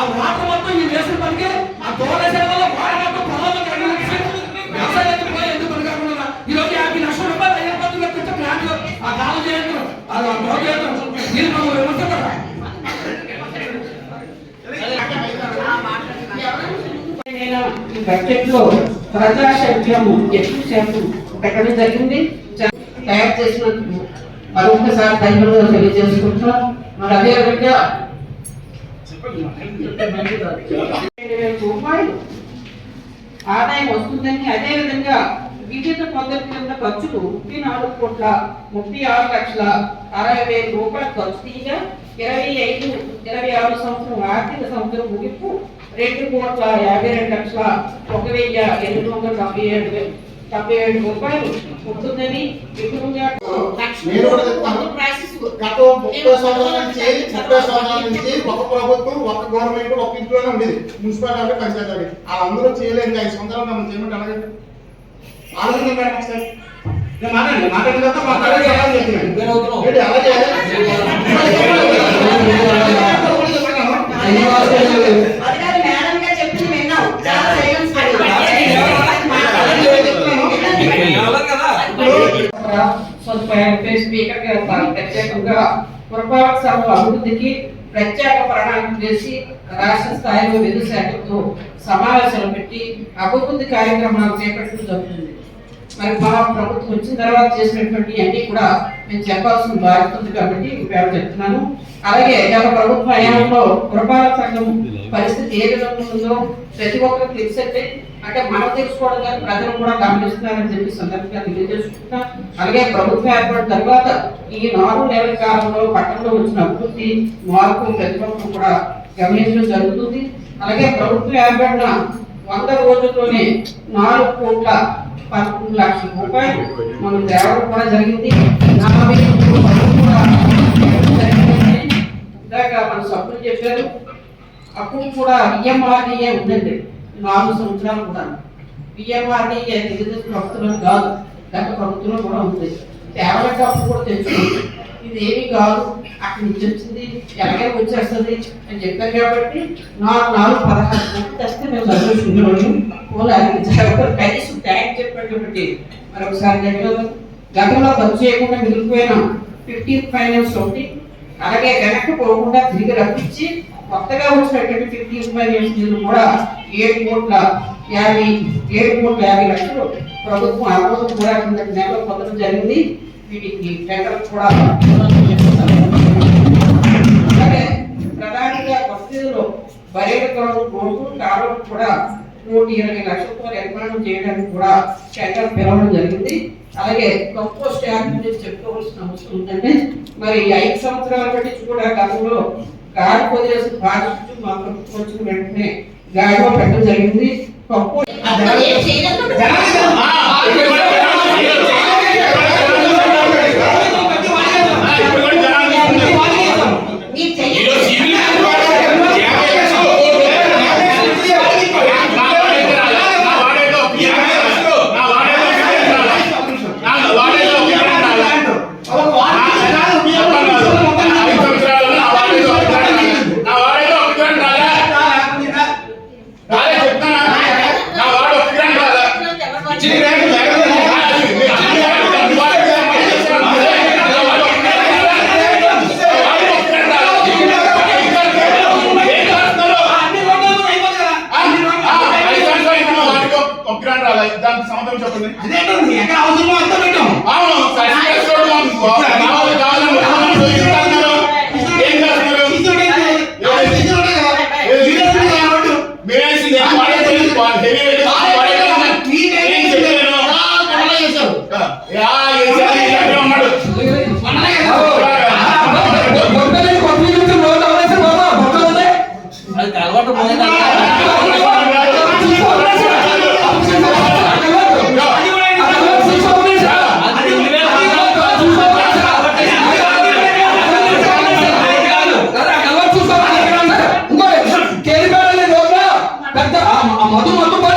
ఆ వాటర్ మొత్తం ఈ వేసిన పనికి ఆ దోలేసిన వల్ల వాటర్ మొత్తం పొలంలో కడిగేసి వ్యవసాయం పోయి ఎందుకు పనికాకుండా? ఈరోజు యాభై లక్షల రూపాయలు అయ్యే పద్ధతి కట్టించే ప్లాంట్ ఆ కాలం చేయడం. అది ఆ దోవ చేయడం. దీన్ని మనం విమర్శించరా నేను ఈ బడ్జెట్లో ప్రజాశక్త్యం ఎక్కువ శాతం పెట్టడం జరిగింది? తయారు చేసినందుకు మరొకసారి ధన్యవాదాలు తెలియజేసుకుంటున్నాం. మరి అదే విధంగా రూపాయలు ఆదాయం వస్తుందని అదే విధంగా వివిధ పద్ధతి కింద ఖర్చులు ముప్పై నాలుగు కోట్ల ముప్పై ఆరు లక్షల అరవై వేల రూపాయలు ఖర్చు తీయగా ఇరవై ఐదు ఇరవై ఆరు సంవత్సరం ఆర్థిక సంవత్సరం ముగింపు రెండు కోట్ల యాభై రెండు లక్షల ఒక వెయ్యి ఎనిమిది వందల డెబ్బై ఏడు వేలు. డెబ్బై ఏడు రూపాయలు ఉంటుందని విపులంగా నేను కూడా చెప్తాను. గత ముప్పై సంవత్సరాల నుంచి ముప్పై సంవత్సరాల నుంచి ఒక ప్రభుత్వం ఒక గవర్నమెంట్ ఒక ఇంట్లోనే ఉండేది. మున్సిపాలిటీ పంచాయతీ వాళ్ళందరూ చేయలేరు ఐదు సంవత్సరాలు మనం చేయమంటే అలాగే. ఆలోచన మేడం ఒకసారి నేను మాట్లాడండి మాట్లాడిన తర్వాత మాట్లాడే సలహాలు చెప్తున్నాను ఏంటి అలాగే స్పీకర్ గారు ప్రత్యేకంగా పురపాలక సంఘ అభివృద్ధికి ప్రత్యేక ప్రణాళిక చేసి రాష్ట్ర స్థాయిలో విధి శాఖతో సమావేశాలు పెట్టి అభివృద్ధి కార్యక్రమాలు చేపట్టడం జరుగుతుంది. మరి మా ప్రభుత్వం వచ్చిన తర్వాత చేసినటువంటి అన్ని కూడా నేను చెప్పాల్సిన బాధ్యత ఉంది కాబట్టి పేరు చెప్తున్నాను. అలాగే గత ప్రభుత్వ హయాంలో పురపాలక సంఘం పరిస్థితి ఏ విధంగా ఉందో ప్రతి ఒక్కరికి తెలిసంటే అంటే మనం తెలుసుకోవడం కానీ ప్రజలు కూడా గమనిస్తున్నారని చెప్పి సందర్భంగా తెలియజేసుకుంటున్నా. అలాగే ప్రభుత్వం ఏర్పడిన తర్వాత ఈ నాలుగు నెలల కాలంలో పట్టణంలో వచ్చిన అభివృద్ధి మార్పు ప్రతి ఒక్కరు కూడా గమనించడం జరుగుతుంది. అలాగే ప్రభుత్వం ఏర్పడిన వంద రోజుల్లోనే నాలుగు కోట్ల పదకొండు లక్షల రూపాయలు మనం తేవడం కూడా జరిగింది. నలభై. ఇందాక మన సభ్యులు చెప్పారు. అప్పుడు కూడా విఎంఆర్డీఏ ఉందండి. నాలుగు సంవత్సరాలు కూడా. విఎంఆర్డీఏ తెలుగుదేశం ప్రభుత్వం కాదు గత ప్రభుత్వంలో కూడా ఉంది. తేవడానికి అప్పుడు కూడా తెచ్చుకుంది ఇది ఏమీ కాదు. అక్కడి నుంచి వచ్చింది ఎలాగైనా వచ్చేస్తుంది అని చెప్పారు కాబట్టి నాలుగు నాలుగు పదహారు కోట్లు తెస్తే మేము సంతోషించడం పోలే అది కనీసం ట్యాంక్ చెప్పాడు కాబట్టి మరొకసారి ఒకసారి గతంలో ఖర్చు చేయకుండా మిగిలిపోయిన ఫిఫ్టీన్ ఫైనాన్స్ ఒకటి అలాగే వెనక్కి పోకుండా తిరిగి రప్పించి కొత్తగా వచ్చినటువంటి ఫిఫ్టీన్ ఫైనాన్స్ నిధులు కూడా ఏడు కోట్ల యాభై ఏడు కోట్ల యాభై లక్షలు ప్రభుత్వం ఆమోదం కూడా నెలలో పొందడం జరిగింది. వీటికి టెండర్ కూడా అలాగే ప్రధానంగా బరేడు గ్రౌండ్ రోడ్డు కాలువ కూడా నూట ఇరవై లక్షలతో నిర్మాణం చేయడానికి కూడా టెండర్ పిలవడం జరిగింది. అలాగే కంపోస్ట్ యార్డ్ గురించి చెప్పుకోవాల్సిన అవసరం ఉందండి. మరి ఐదు సంవత్సరాల బట్టి కూడా గతంలో గాడి వదిలేసిన బాధ్యత మా ప్రభుత్వం వచ్చిన వెంటనే గాడిలో పెట్టడం జరిగింది. కంపోస్ట్ ఎక్కడ అవసరమో అంతా పెట్టాం. అవును సర్టిఫికేట్స్ আমাদের মতো